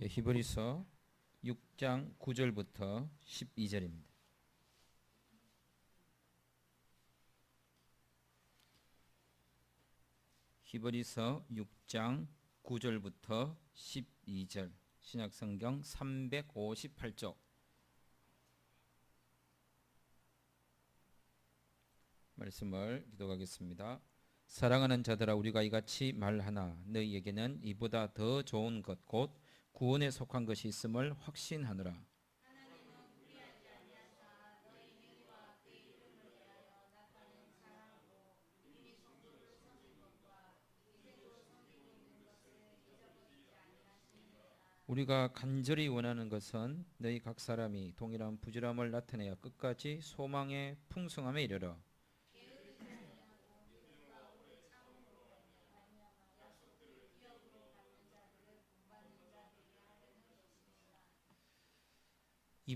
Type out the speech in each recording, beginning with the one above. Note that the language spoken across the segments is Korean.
예, 히브리서 6장 9절부터 12절입니다. 히브리서 6장 9절부터 12절 신약성경 358쪽 말씀을 기도하겠습니다. 사랑하는 자들아 우리가 이같이 말하나 너희에게는 이보다 더 좋은 것 곧 구원에 속한 것이 있음을 확신하노라. 우리가 간절히 원하는 것은 너희 각 사람이 동일한 부지런함을 나타내어 끝까지 소망의 풍성함에 이르러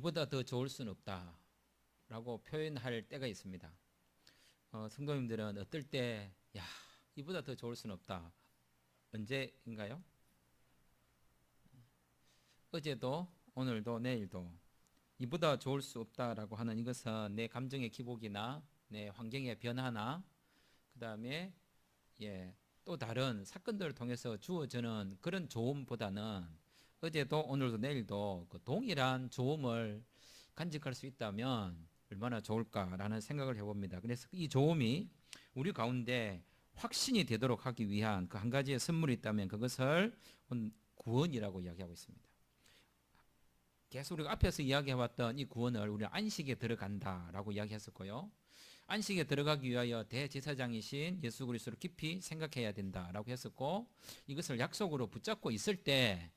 이보다 더 좋을 수는 없다라고 표현할 때가 있습니다. 어, 성도님들은 어떨 때, 야, 이보다 더 좋을 수는 없다. 언제인가요? 어제도, 오늘도, 내일도 이보다 좋을 수 없다라고 하는 이것은 내 감정의 기복이나 내 환경의 변화나 그 다음에 예, 또 다른 사건들을 통해서 주어지는 그런 좋음보다는 어제도 오늘도 내일도 그 동일한 좋음을 간직할 수 있다면 얼마나 좋을까라는 생각을 해봅니다. 그래서 이 좋음이 우리 가운데 확신이 되도록 하기 위한 그 한 가지의 선물이 있다면 그것을 구원이라고 이야기하고 있습니다. 계속 우리가 앞에서 이야기해왔던 이 구원을 우리 안식에 들어간다라고 이야기했었고요. 안식에 들어가기 위하여 대제사장이신 예수 그리스도를 깊이 생각해야 된다라고 했었고 이것을 약속으로 붙잡고 있을 때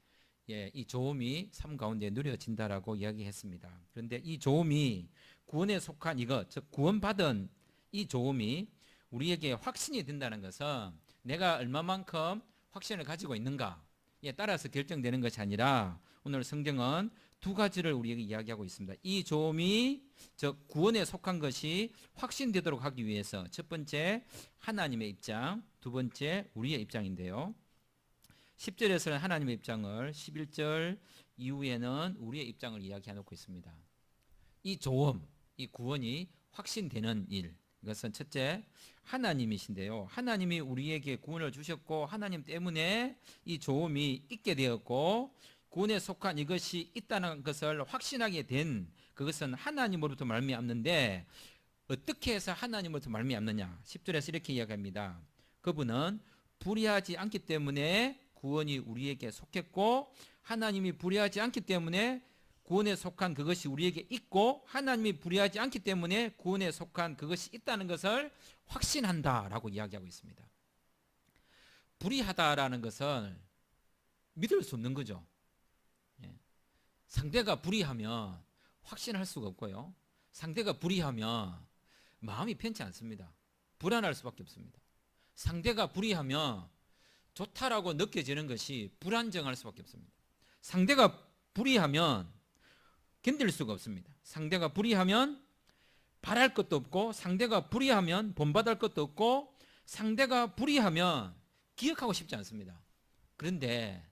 예, 이 조음이 삶 가운데 누려진다라고 이야기했습니다. 그런데 이 조음이 구원에 속한 이것, 즉 구원받은 이 조음이 우리에게 확신이 된다는 것은 내가 얼마만큼 확신을 가지고 있는가에 따라서 결정되는 것이 아니라 오늘 성경은 두 가지를 우리에게 이야기하고 있습니다. 이 조음이 즉 구원에 속한 것이 확신되도록 하기 위해서 첫 번째 하나님의 입장, 두 번째 우리의 입장인데요. 10절에서는 하나님의 입장을 11절 이후에는 우리의 입장을 이야기해 놓고 있습니다. 이 조음, 이 구원이 확신되는 일. 이것은 첫째 하나님이신데요. 하나님이 우리에게 구원을 주셨고 하나님 때문에 이 조음이 있게 되었고 구원에 속한 이것이 있다는 것을 확신하게 된 그것은 하나님으로부터 말미암는데 어떻게 해서 하나님으로부터 말미암느냐? 10절에서 이렇게 이야기합니다. 그분은 불의하지 않기 때문에 구원이 우리에게 속했고 하나님이 불의하지 않기 때문에 구원에 속한 그것이 우리에게 있고 하나님이 불의하지 않기 때문에 구원에 속한 그것이 있다는 것을 확신한다라고 이야기하고 있습니다. 불의하다라는 것은 믿을 수 없는 거죠. 예. 상대가 불의하면 확신할 수가 없고요. 상대가 불의하면 마음이 편치 않습니다. 불안할 수밖에 없습니다. 상대가 불의하면 좋다라고 느껴지는 것이 불안정할 수밖에 없습니다. 상대가 불의하면 견딜 수가 없습니다. 상대가 불의하면 바랄 것도 없고 상대가 불의하면 본받을 것도 없고 상대가 불의하면 기억하고 싶지 않습니다. 그런데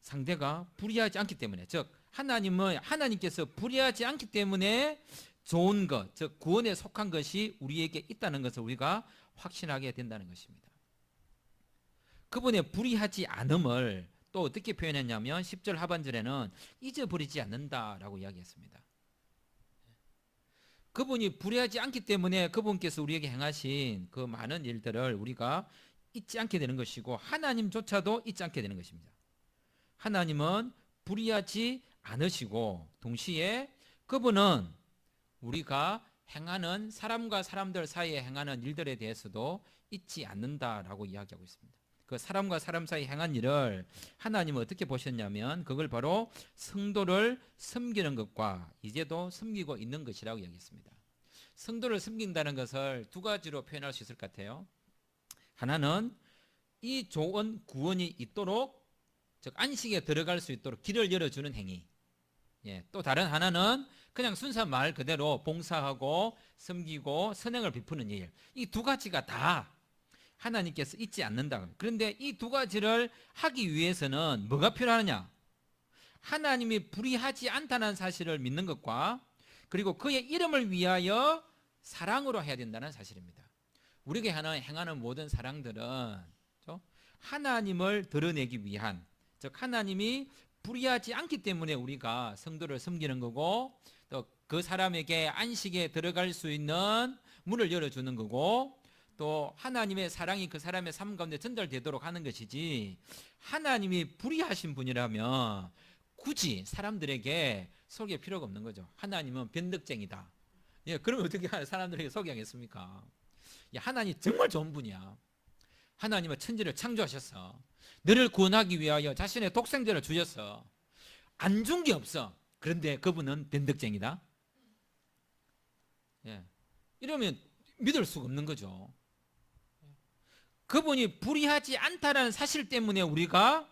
상대가 불의하지 않기 때문에 즉 하나님은 하나님께서 불의하지 않기 때문에 좋은 것, 즉 구원에 속한 것이 우리에게 있다는 것을 우리가 확신하게 된다는 것입니다. 그분의 불의하지 않음을 또 어떻게 표현했냐면 10절 하반절에는 잊어버리지 않는다라고 이야기했습니다. 그분이 불의하지 않기 때문에 그분께서 우리에게 행하신 그 많은 일들을 우리가 잊지 않게 되는 것이고 하나님조차도 잊지 않게 되는 것입니다. 하나님은 불의하지 않으시고 동시에 그분은 우리가 행하는 사람과 사람들 사이에 행하는 일들에 대해서도 잊지 않는다라고 이야기하고 있습니다. 그 사람과 사람 사이 행한 일을 하나님은 어떻게 보셨냐면 그걸 바로 성도를 섬기는 것과 이제도 섬기고 있는 것이라고 이야기했습니다. 성도를 섬긴다는 것을 두 가지로 표현할 수 있을 것 같아요. 하나는 이 좋은 구원이 있도록 즉 안식에 들어갈 수 있도록 길을 열어주는 행위. 예, 또 다른 하나는 그냥 순수한 말 그대로 봉사하고 섬기고 선행을 베푸는 일. 이 두 가지가 다 하나님께서 잊지 않는다. 그런데 이 두 가지를 하기 위해서는 뭐가 필요하느냐? 하나님이 불의하지 않다는 사실을 믿는 것과 그리고 그의 이름을 위하여 사랑으로 해야 된다는 사실입니다. 우리에게 하는 행하는 모든 사랑들은? 하나님을 드러내기 위한 즉 하나님이 불의하지 않기 때문에 우리가 성도를 섬기는 거고 또 그 사람에게 안식에 들어갈 수 있는 문을 열어주는 거고 또 하나님의 사랑이 그 사람의 삶 가운데 전달되도록 하는 것이지 하나님이 불의하신 분이라면 굳이 사람들에게 소개할 필요가 없는 거죠. 하나님은 변덕쟁이다. 예, 그러면 어떻게 사람들에게 소개하겠습니까? 야, 하나님 정말 좋은 분이야. 하나님은 천지를 창조하셨어. 너를 구원하기 위하여 자신의 독생자를 주셨어. 안 준 게 없어. 그런데 그분은 변덕쟁이다. 예. 이러면 믿을 수가 없는 거죠. 그분이 불의하지 않다라는 사실 때문에 우리가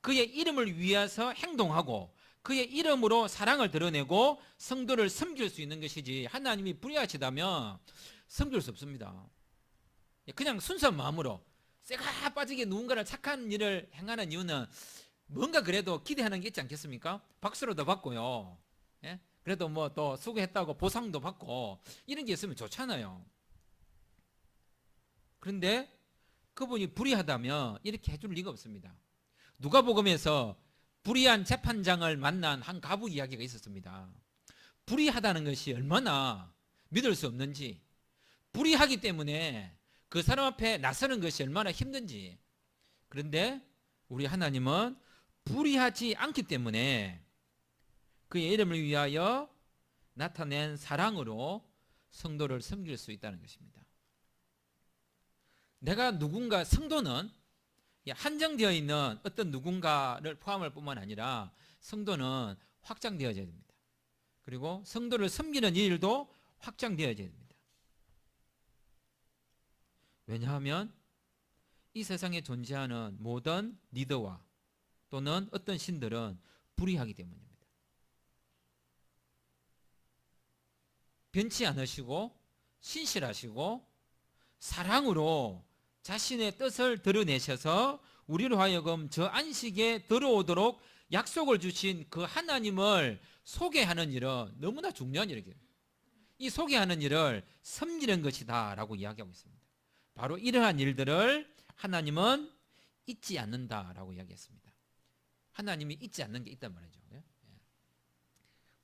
그의 이름을 위해서 행동하고 그의 이름으로 사랑을 드러내고 성도를 섬길 수 있는 것이지 하나님이 불의하시다면 섬길 수 없습니다. 그냥 순수한 마음으로 쇠가 빠지게 누군가를 착한 일을 행하는 이유는 뭔가 그래도 기대하는 게 있지 않겠습니까? 박수로도 받고요. 예? 그래도 뭐 또 수고했다고 보상도 받고 이런 게 있으면 좋잖아요. 그런데 그분이 불의하다면 이렇게 해줄 리가 없습니다. 누가복음에서 불의한 재판장을 만난 한 가부 이야기가 있었습니다. 불의하다는 것이 얼마나 믿을 수 없는지, 불의하기 때문에 그 사람 앞에 나서는 것이 얼마나 힘든지. 그런데 우리 하나님은 불의하지 않기 때문에 그의 이름을 위하여 나타낸 사랑으로 성도를 섬길 수 있다는 것입니다. 내가 누군가 성도는 한정되어 있는 어떤 누군가를 포함할 뿐만 아니라 성도는 확장되어져야 됩니다. 그리고 성도를 섬기는 일도 확장되어져야 됩니다. 왜냐하면 이 세상에 존재하는 모든 리더와 또는 어떤 신들은 불의하기 때문입니다. 변치 않으시고 신실하시고 사랑으로 자신의 뜻을 드러내셔서 우리로 하여금 저 안식에 들어오도록 약속을 주신 그 하나님을 소개하는 일은 너무나 중요한 일이에요. 이 소개하는 일을 섬기는 것이다라고 이야기하고 있습니다. 바로 이러한 일들을 하나님은 잊지 않는다라고 이야기했습니다. 하나님이 잊지 않는 게 있단 말이죠. 예?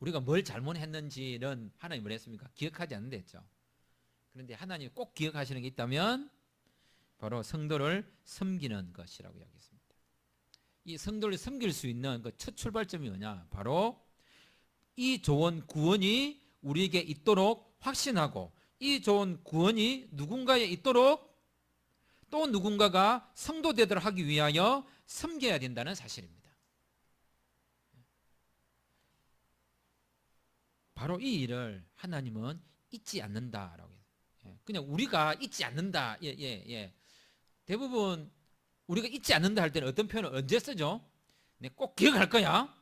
우리가 뭘 잘못했는지는 하나님 뭘 했습니까? 기억하지 않는다 했죠. 그런데 하나님이 꼭 기억하시는 게 있다면 바로 성도를 섬기는 것이라고 이야기했습니다. 이 성도를 섬길 수 있는 그 첫 출발점이 뭐냐? 바로 이 좋은 구원이 우리에게 있도록 확신하고 이 좋은 구원이 누군가에 있도록 또 누군가가 성도 되도록 하기 위하여 섬겨야 된다는 사실입니다. 바로 이 일을 하나님은 잊지 않는다라고 해요. 예, 그냥 우리가 잊지 않는다. 예, 예, 예. 대부분 우리가 잊지 않는다 할 때는 어떤 표현을 언제 쓰죠? 네, 꼭 기억할 거야.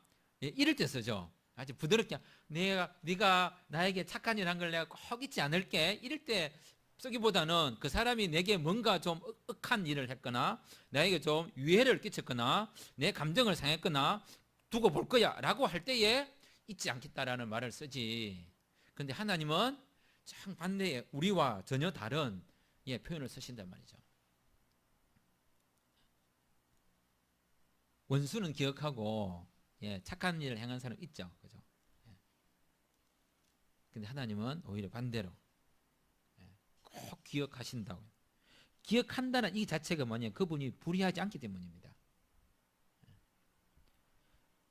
예, 이럴 때 쓰죠. 아주 부드럽게 내가 네가 나에게 착한 일 한 걸 내가 꼭 잊지 않을게. 이럴 때 쓰기보다는 그 사람이 내게 뭔가 좀 억한 일을 했거나 나에게 좀 유해를 끼쳤거나 내 감정을 상했거나 두고 볼 거야라고 할 때에 잊지 않겠다라는 말을 쓰지. 근데 하나님은 참 반대에 우리와 전혀 다른 예, 표현을 쓰신단 말이죠. 원수는 기억하고 예, 착한 일을 행한 사람 있죠. 그죠? 예. 근데 하나님은 오히려 반대로 예, 꼭 기억하신다고. 기억한다는 이 자체가 뭐냐? 그분이 불의하지 않기 때문입니다. 예.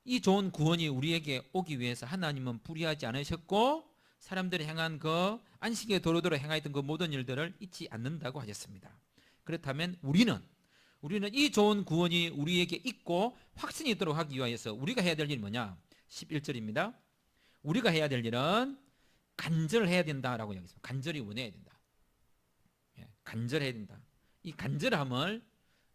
이 좋은 구원이 우리에게 오기 위해서 하나님은 불의하지 않으셨고 사람들이 행한 그 안식의 도로도로 행하였던 그 모든 일들을 잊지 않는다고 하셨습니다. 그렇다면 우리는 우리는 이 좋은 구원이 우리에게 있고 확신이 있도록 하기 위해서 우리가 해야 될 일이 뭐냐? 11절입니다. 우리가 해야 될 일은 간절해야 된다라고 이야기했습니다. 간절히 원해야 된다. 예, 간절해야 된다. 이 간절함을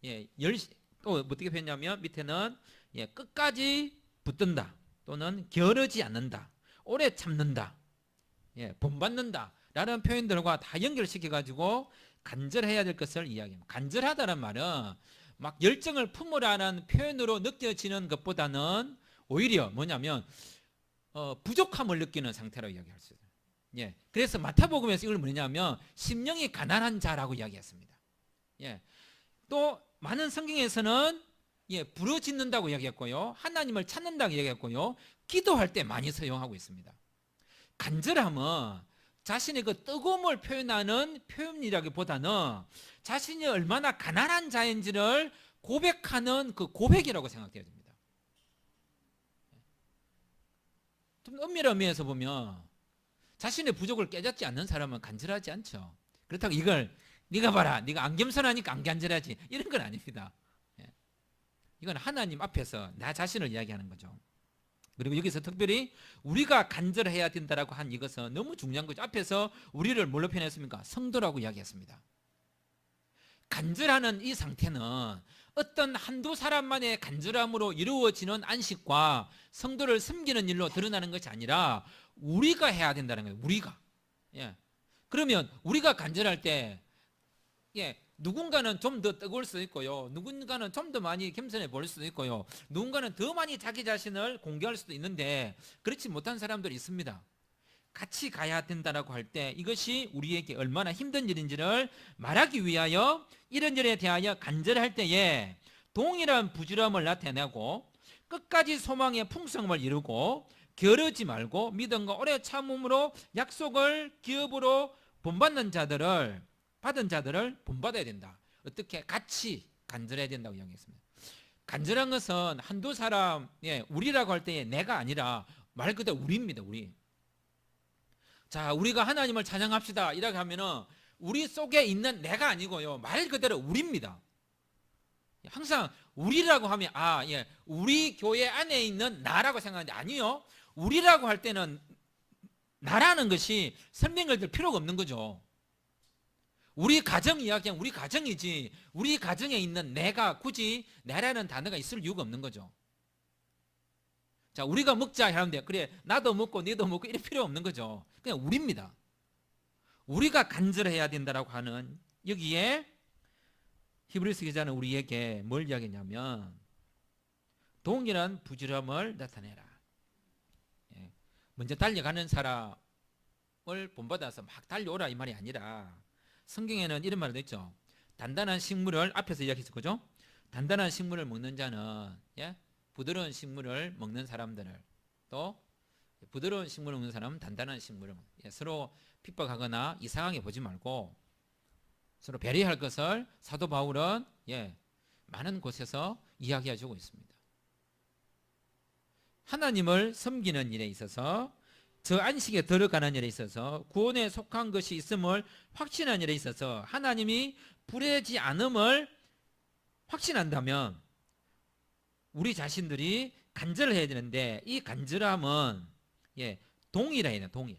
예, 열시, 또 어떻게 표현하냐면 밑에는 예, 끝까지 붙든다 또는 게으르지 않는다 오래 참는다 예, 본받는다 라는 표현들과 다 연결시켜 가지고 간절해야 될 것을 이야기합니다. 간절하다는 말은 막 열정을 품으라는 표현으로 느껴지는 것보다는 오히려 뭐냐면 어, 부족함을 느끼는 상태라고 이야기할 수 있어요. 예. 그래서 마태복음에서 이걸 뭐냐면 심령이 가난한 자라고 이야기했습니다. 예. 또 많은 성경에서는 예, 부르짖는다고 이야기했고요. 하나님을 찾는다고 이야기했고요. 기도할 때 많이 사용하고 있습니다. 간절함은 자신의 그 뜨거움을 표현하는 표현이라기보다는 자신이 얼마나 가난한 자인지를 고백하는 그 고백이라고 생각돼야 됩니다. 좀 엄밀한 의미에서 보면 자신의 부족을 깨닫지 않는 사람은 간절하지 않죠. 그렇다고 이걸 네가 봐라, 네가 안 겸손하니까 안 간절하지 이런 건 아닙니다. 예. 이건 하나님 앞에서 나 자신을 이야기하는 거죠. 그리고 여기서 특별히 우리가 간절해야 된다라고 한 이것은 너무 중요한 거죠. 앞에서 우리를 뭘로 표현했습니까? 성도라고 이야기했습니다. 간절하는 이 상태는 어떤 한두 사람만의 간절함으로 이루어지는 안식과 성도를 섬기는 일로 드러나는 것이 아니라 우리가 해야 된다는 거예요. 우리가. 예. 그러면 우리가 간절할 때 예, 누군가는 좀 더 뜨거울 수도 있고요. 누군가는 좀 더 많이 겸손해 보일 수도 있고요. 누군가는 더 많이 자기 자신을 공개할 수도 있는데 그렇지 못한 사람들이 있습니다. 같이 가야 된다라고 할 때 이것이 우리에게 얼마나 힘든 일인지를 말하기 위하여 이런 일에 대하여 간절할 때에 동일한 부지런함을 나타내고 끝까지 소망의 풍성함을 이루고 게으르지 말고 믿음과 오래 참음으로 약속을 기업으로 본받는 자들을 받은 자들을 본받아야 된다. 어떻게 같이 간절해야 된다고 이야기했습니다. 간절한 것은 한두 사람, 예, 우리라고 할 때에 내가 아니라 말 그대로 우리입니다. 우리. 자, 우리가 하나님을 찬양합시다. 이렇게 하면은 우리 속에 있는 내가 아니고요. 말 그대로 우리입니다. 항상 우리라고 하면 아, 예. 우리 교회 안에 있는 나라고 생각하는데 아니요. 우리라고 할 때는 나라는 것이 설명을 들 필요가 없는 거죠. 우리 가정 이야기하면 우리 가정이지 우리 가정에 있는 내가 굳이 내라는 단어가 있을 이유가 없는 거죠. 자, 우리가 먹자 하는데 그래 나도 먹고 너도 먹고 이럴 필요 없는 거죠. 그냥 우리입니다. 우리가 간절해야 된다라고 하는 여기에 히브리스 기자는 우리에게 뭘 이야기했냐면 동일한 부지런함을 나타내라. 예. 먼저 달려가는 사람을 본받아서 막 달려오라 이 말이 아니라 성경에는 이런 말도 있죠. 단단한 식물을 앞에서 이야기했죠. 그죠? 단단한 식물을 먹는 자는 예? 부드러운 식물을 먹는 사람들을 또 부드러운 식물을 먹는 사람은 단단한 식물을 먹- 예, 서로 핍박하거나 이상하게 보지 말고 서로 배려할 것을 사도 바울은 예, 많은 곳에서 이야기해 주고 있습니다. 하나님을 섬기는 일에 있어서 저 안식에 들어가는 일에 있어서 구원에 속한 것이 있음을 확신하는 일에 있어서 하나님이 불의하지 않음을 확신한다면 우리 자신들이 간절을 해야 되는데 이 간절함은 예, 동일해야 돼요. 동일.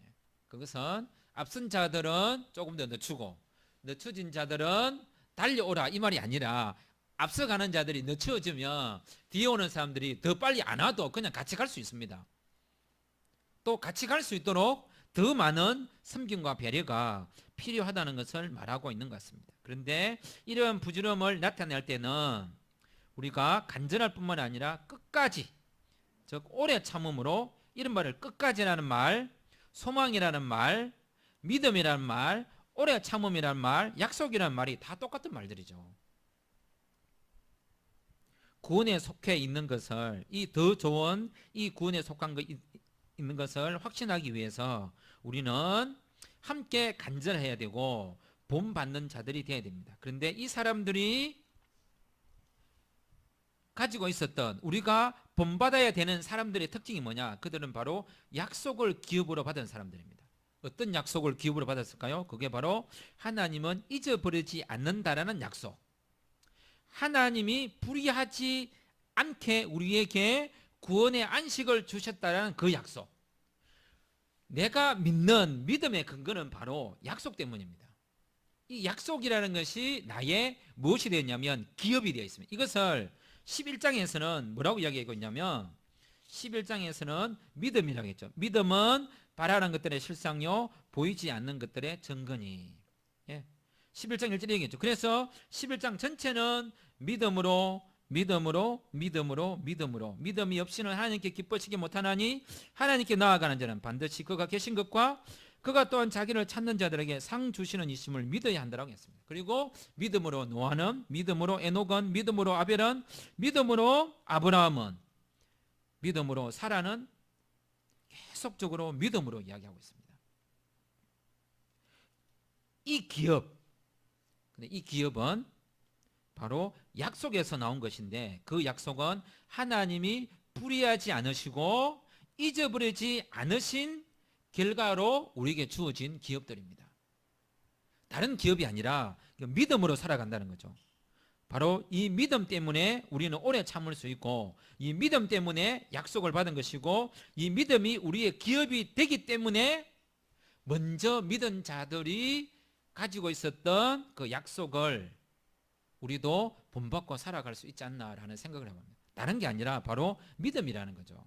예, 그것은 앞선 자들은 조금 더 늦추고 늦춰진 자들은 달려오라 이 말이 아니라 앞서가는 자들이 늦춰지면 뒤에 오는 사람들이 더 빨리 안 와도 그냥 같이 갈 수 있습니다. 또 같이 갈 수 있도록 더 많은 섬김과 배려가 필요하다는 것을 말하고 있는 것 같습니다. 그런데 이런 부지런함을 나타낼 때는 우리가 간절할 뿐만 아니라 끝까지 즉 오래 참음으로 이런 말을 끝까지라는 말, 소망이라는 말, 믿음이라는 말, 오래 참음이라는 말, 약속이라는 말이 다 똑같은 말들이죠. 구원에 속해 있는 것을 이 더 좋은 이 구원에 속한 것 있는 것을 확신하기 위해서 우리는 함께 간절해야 되고 본받는 자들이 되어야 됩니다. 그런데 이 사람들이 가지고 있었던 우리가 본받아야 되는 사람들의 특징이 뭐냐? 그들은 바로 약속을 기업으로 받은 사람들입니다. 어떤 약속을 기업으로 받았을까요? 그게 바로 하나님은 잊어버리지 않는다라는 약속. 하나님이 불의하지 않게 우리에게 구원의 안식을 주셨다라는 그 약속. 내가 믿는 믿음의 근거는 바로 약속 때문입니다. 이 약속이라는 것이 나의 무엇이 되었냐면 기업이 되어 있습니다. 이것을 11장에서는 뭐라고 이야기하고 있냐면 11장에서는 믿음이라고 했죠. 믿음은 바라는 것들의 실상요 보이지 않는 것들의 증거니. 예. 11장 1절에 얘기했죠. 그래서 11장 전체는 믿음으로 믿음으로 믿음으로 믿음으로 믿음이 없이는 하나님께 기뻐지게 못하나니 하나님께 나아가는 자는 반드시 그가 계신 것과 그가 또한 자기를 찾는 자들에게 상 주시는 이심을 믿어야 한다고 했습니다. 그리고 믿음으로 노아는 믿음으로 에녹은 믿음으로 아벨은 믿음으로 아브라함은 믿음으로 사라는 계속적으로 믿음으로 이야기하고 있습니다. 이 기업 근데 이 기업은 바로 약속에서 나온 것인데 그 약속은 하나님이 불의하지 않으시고 잊어버리지 않으신 결과로 우리에게 주어진 기업들입니다. 다른 기업이 아니라 믿음으로 살아간다는 거죠. 바로 이 믿음 때문에 우리는 오래 참을 수 있고 이 믿음 때문에 약속을 받은 것이고 이 믿음이 우리의 기업이 되기 때문에 먼저 믿은 자들이 가지고 있었던 그 약속을 우리도 본받고 살아갈 수 있지 않나라는 생각을 해봅니다. 다른 게 아니라 바로 믿음이라는 거죠.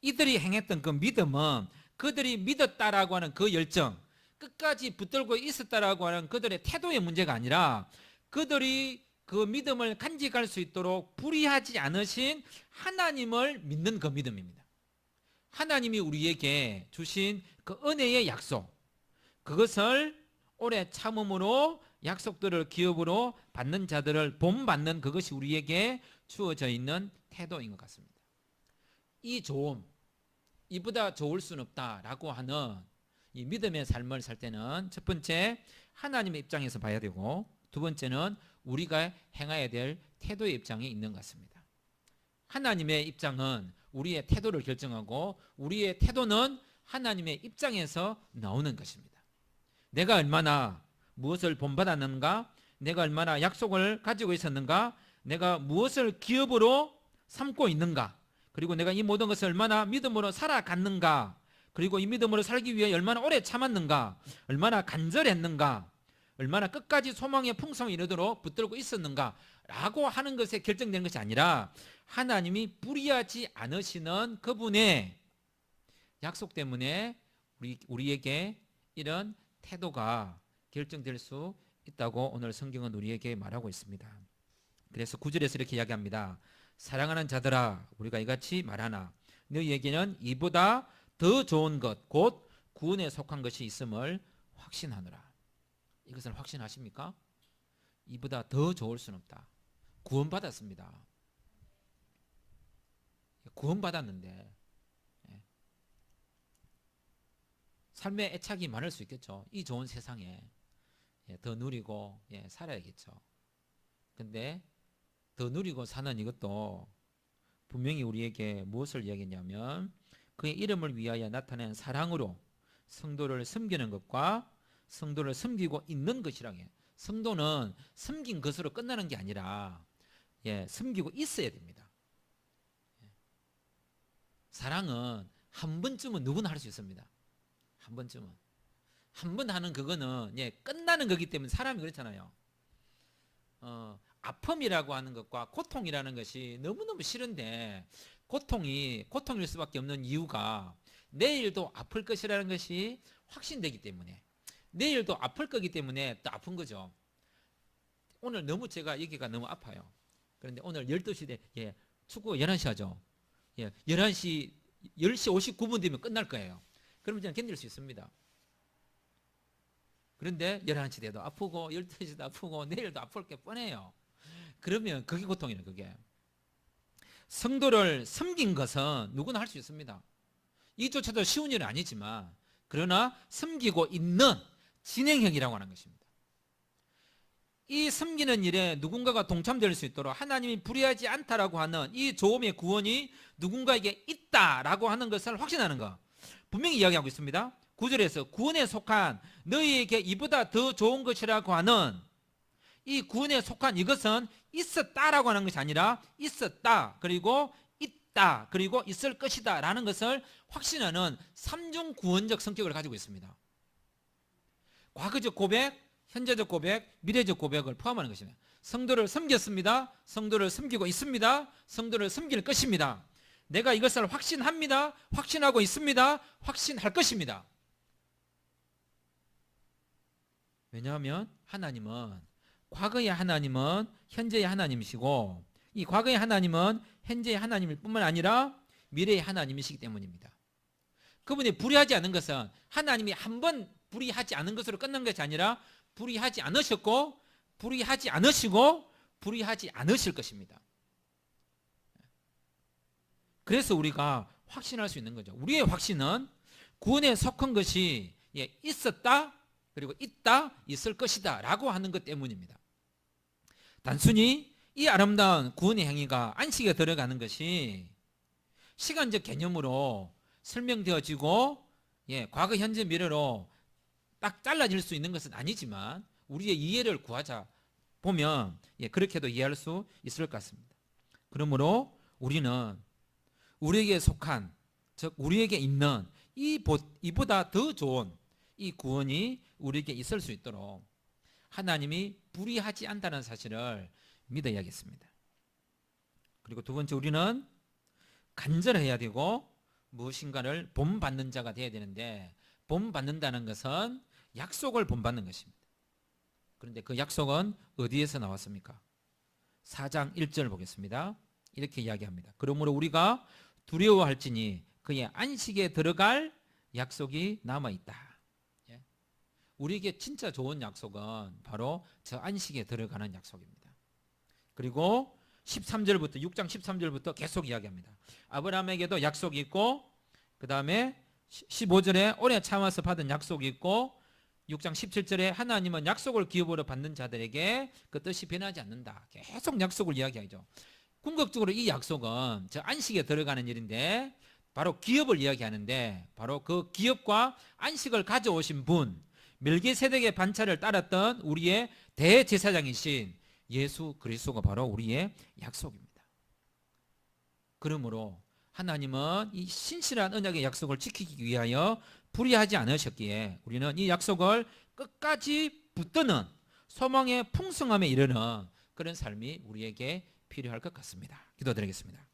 이들이 행했던 그 믿음은 그들이 믿었다라고 하는 그 열정, 끝까지 붙들고 있었다라고 하는 그들의 태도의 문제가 아니라 그들이 그 믿음을 간직할 수 있도록 불의하지 않으신 하나님을 믿는 그 믿음입니다. 하나님이 우리에게 주신 그 은혜의 약속, 그것을 오래 참음으로 약속들을 기업으로 받는 자들을 본받는 그것이 우리에게 주어져 있는 태도인 것 같습니다. 이 좋음, 이보다 좋을 수는 없다라고 하는 이 믿음의 삶을 살 때는 첫 번째 하나님의 입장에서 봐야 되고 두 번째는 우리가 행해야 될 태도의 입장에 있는 것 같습니다. 하나님의 입장은 우리의 태도를 결정하고 우리의 태도는 하나님의 입장에서 나오는 것입니다. 내가 얼마나 무엇을 본받았는가? 내가 얼마나 약속을 가지고 있었는가? 내가 무엇을 기업으로 삼고 있는가? 그리고 내가 이 모든 것을 얼마나 믿음으로 살아갔는가? 그리고 이 믿음으로 살기 위해 얼마나 오래 참았는가? 얼마나 간절했는가? 얼마나 끝까지 소망의 풍성에 이르도록 붙들고 있었는가? 라고 하는 것에 결정된 것이 아니라 하나님이 불의하지 않으시는 그분의 약속 때문에 우리, 우리에게 이런 태도가 결정될 수 있다고 오늘 성경은 우리에게 말하고 있습니다. 그래서 구절에서 이렇게 이야기합니다. 사랑하는 자들아 우리가 이같이 말하나 너희에게는 이보다 더 좋은 것 곧 구원에 속한 것이 있음을 확신하노라. 이것을 확신하십니까? 이보다 더 좋을 수는 없다. 구원받았습니다. 구원받았는데 예. 삶의 애착이 많을 수 있겠죠. 이 좋은 세상에 예, 더 누리고 예, 살아야겠죠. 근데 더 누리고 사는 이것도 분명히 우리에게 무엇을 이야기했냐면 그의 이름을 위하여 나타낸 사랑으로 성도를 섬기는 것과 성도를 섬기고 있는 것이라고 해요. 성도는 섬긴 것으로 끝나는 게 아니라 예, 섬기고 있어야 됩니다. 예. 사랑은 한 번쯤은 누구나 할 수 있습니다. 한 번쯤은. 한 번 하는 그거는 예, 끝나는 거기 때문에 사람이 그렇잖아요. 어, 아픔이라고 하는 것과 고통이라는 것이 너무너무 싫은데 고통이 고통일 수밖에 없는 이유가 내일도 아플 것이라는 것이 확신되기 때문에 내일도 아플 거기 때문에 또 아픈 거죠. 오늘 너무 제가 여기가 너무 아파요. 그런데 오늘 12시 대 예, 축구 11시 하죠. 예, 11시 10시 59분 되면 끝날 거예요. 그러면 저는 견딜 수 있습니다. 그런데 11시 돼도 아프고 12시도 아프고 내일도 아플 게 뻔해요. 그러면 그게 고통이에요, 그게. 성도를 섬긴 것은 누구나 할 수 있습니다. 이조차도 쉬운 일은 아니지만 그러나 섬기고 있는 진행형이라고 하는 것입니다. 이 섬기는 일에 누군가가 동참될 수 있도록 하나님이 불의하지 않다라고 하는 이 조음의 구원이 누군가에게 있다라고 하는 것을 확신하는 것. 분명히 이야기하고 있습니다. 구절에서 구원에 속한 너희에게 이보다 더 좋은 것이라고 하는 이 구원에 속한 이것은 있었다라고 하는 것이 아니라 있었다 그리고 있다 그리고 있을 것이다 라는 것을 확신하는 삼중 구원적 성격을 가지고 있습니다. 과거적 고백, 현재적 고백, 미래적 고백을 포함하는 것입니다. 성도를 섬겼습니다. 성도를 섬기고 있습니다. 성도를 섬길 것입니다. 내가 이것을 확신합니다. 확신하고 있습니다. 확신할 것입니다. 왜냐하면 하나님은 과거의 하나님은 현재의 하나님이시고 이 과거의 하나님은 현재의 하나님일 뿐만 아니라 미래의 하나님이시기 때문입니다. 그분이 불의하지 않은 것은 하나님이 한 번 불의하지 않은 것으로 끝난 것이 아니라 불의하지 않으셨고 불의하지 않으시고 불의하지 않으실 것입니다. 그래서 우리가 확신할 수 있는 거죠. 우리의 확신은 구원에 속한 것이 예, 있었다 그리고 있다 있을 것이다 라고 하는 것 때문입니다. 단순히 이 아름다운 구원의 행위가 안식에 들어가는 것이 시간적 개념으로 설명되어지고 예, 과거, 현재, 미래로 딱 잘라질 수 있는 것은 아니지만 우리의 이해를 구하자 보면 예, 그렇게도 이해할 수 있을 것 같습니다. 그러므로 우리는 우리에게 속한 즉 우리에게 있는 이 보, 이보다 더 좋은 이 구원이 우리에게 있을 수 있도록 하나님이 불의하지 않다는 사실을 믿어야겠습니다. 그리고 두 번째 우리는 간절해야 되고 무엇인가를 본받는 자가 되어야 되는데 본받는다는 것은 약속을 본받는 것입니다. 그런데 그 약속은 어디에서 나왔습니까? 4장 1절 보겠습니다. 이렇게 이야기합니다. 그러므로 우리가 두려워할지니 그의 안식에 들어갈 약속이 남아 있다. 예? 우리에게 진짜 좋은 약속은 바로 저 안식에 들어가는 약속입니다. 그리고 13절부터 6장 13절부터 계속 이야기합니다. 아브라함에게도 약속이 있고 그 다음에 15절에 오래 참아서 받은 약속이 있고 6장 17절에 하나님은 약속을 기업으로 받는 자들에게 그 뜻이 변하지 않는다. 계속 약속을 이야기하죠. 궁극적으로 이 약속은 저 안식에 들어가는 일인데 바로 기업을 이야기하는데 바로 그 기업과 안식을 가져오신 분 멜기세덱의 반차를 따랐던 우리의 대제사장이신 예수 그리스도가 바로 우리의 약속입니다. 그러므로 하나님은 이 신실한 언약의 약속을 지키기 위하여 불의하지 않으셨기에 우리는 이 약속을 끝까지 붙드는 소망의 풍성함에 이르는 그런 삶이 우리에게 필요할 것 같습니다. 기도드리겠습니다.